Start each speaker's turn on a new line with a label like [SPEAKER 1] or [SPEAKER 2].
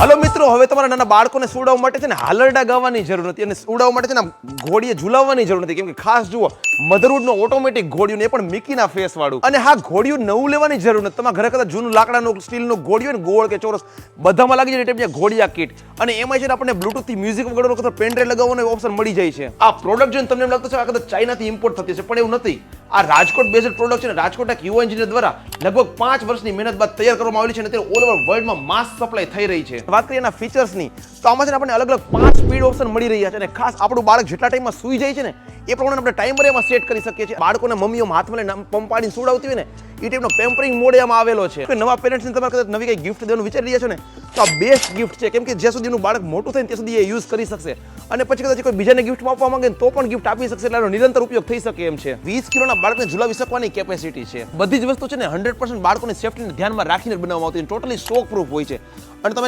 [SPEAKER 1] Hello મિત્રો, હવે તમારા નાના બાળકોને સુડાવવા માટે છે ને હાલરડા ગાવાની જરૂર નથી અને સુડાવવા માટે છે ને ઘોડીએ ઝુલાવવાની જરૂર નથી. કેમ કે ખાસ જુઓ, મધરવુડનો ઓટોમેટિક ઘોડિયું ને પણ મિકીના ફેસ વાળું. અને હા ઘોડિયું નવું લેવાની જરૂર નથી. તમારા ઘરે કદાચ જૂનું લાકડાનું, સ્ટીલનું ઘોડિયું ને, ગોળ કે ચોરસ, બધામાં લાગી જાય એટલે ઘોડિયા કીટ. અને એમાં છે આપણને બ્લુટૂથથી મ્યુઝિક વગર પેન ડ્રાઈવ લગાવવાનો ઓપ્શન મળી જાય છે. આ પ્રોડક્ટ જોઈને તમને એમ લાગતું છે આ કદાચ ચાઇનાથી ઇમ્પોર્ટ થતી છે પણ એવું નથી. આ રાજકોટ બેઝડ પ્રોડક્ટ છે ને રાજકોટ એક યુવા એન્જિનિયર દ્વારા લગભગ પાંચ વર્ષની મહેનત બાદ તૈયાર કરવામાં આવેલી છે અને તે ઓલ ઓવર વર્લ્ડમાં માસ સપ્લાય થઈ રહી છે. વાત કરીએ એના ફીચર્સની તો આમાંથી આપણને અલગ અલગ પાંચ સ્પીડ ઓપ્શન મળી રહ્યા છે અને ખાસ આપણું બાળક જેટલા ટાઈમમાં સૂઈ જાય છે ને, એ પ્રમાણે આપણે ટાઈમર એમાં સેટ કરી શકીએ છીએ. બાળકોને મમ્મીઓ હાથમાં લઈને પંપાડીને સુડાવતી હોય ને, એ ટાઈપનો પેમ્પરિંગ મોડ એમાં આવેલો છે. કે નવા પેરેન્ટ્સને તમારે કદાચ નવી કંઈ ગિફ્ટ દેવાનું વિચારી રહ્યા છો ને, તો આ બેસ્ટ ગિફ્ટ છે. કેમ કે જ્યાં સુધી એનું બાળક મોટું થાય ત્યાં સુધી એ યુઝ કરી શકશે. અને પછી કદાચ કોઈ બીજાને ગિફ્ટ આપવા માંગે તો પણ ગિફ્ટ આપી શકશે. એટલે નિરંતર ઉપયોગ થઈ શકે એમ છે. વીસ કિલોના બાળકને ઝુલાવી શકવાની કેપેસિટી છે. બધી જ વસ્તુ છે ને હંડ્રેડ પર્સન્ટ બાળકોની સેફ્ટીને ધ્યાનમાં રાખીને બનાવવામાં આવતી ટોટલી શોક પ્રૂફ હોય છે. અને તમે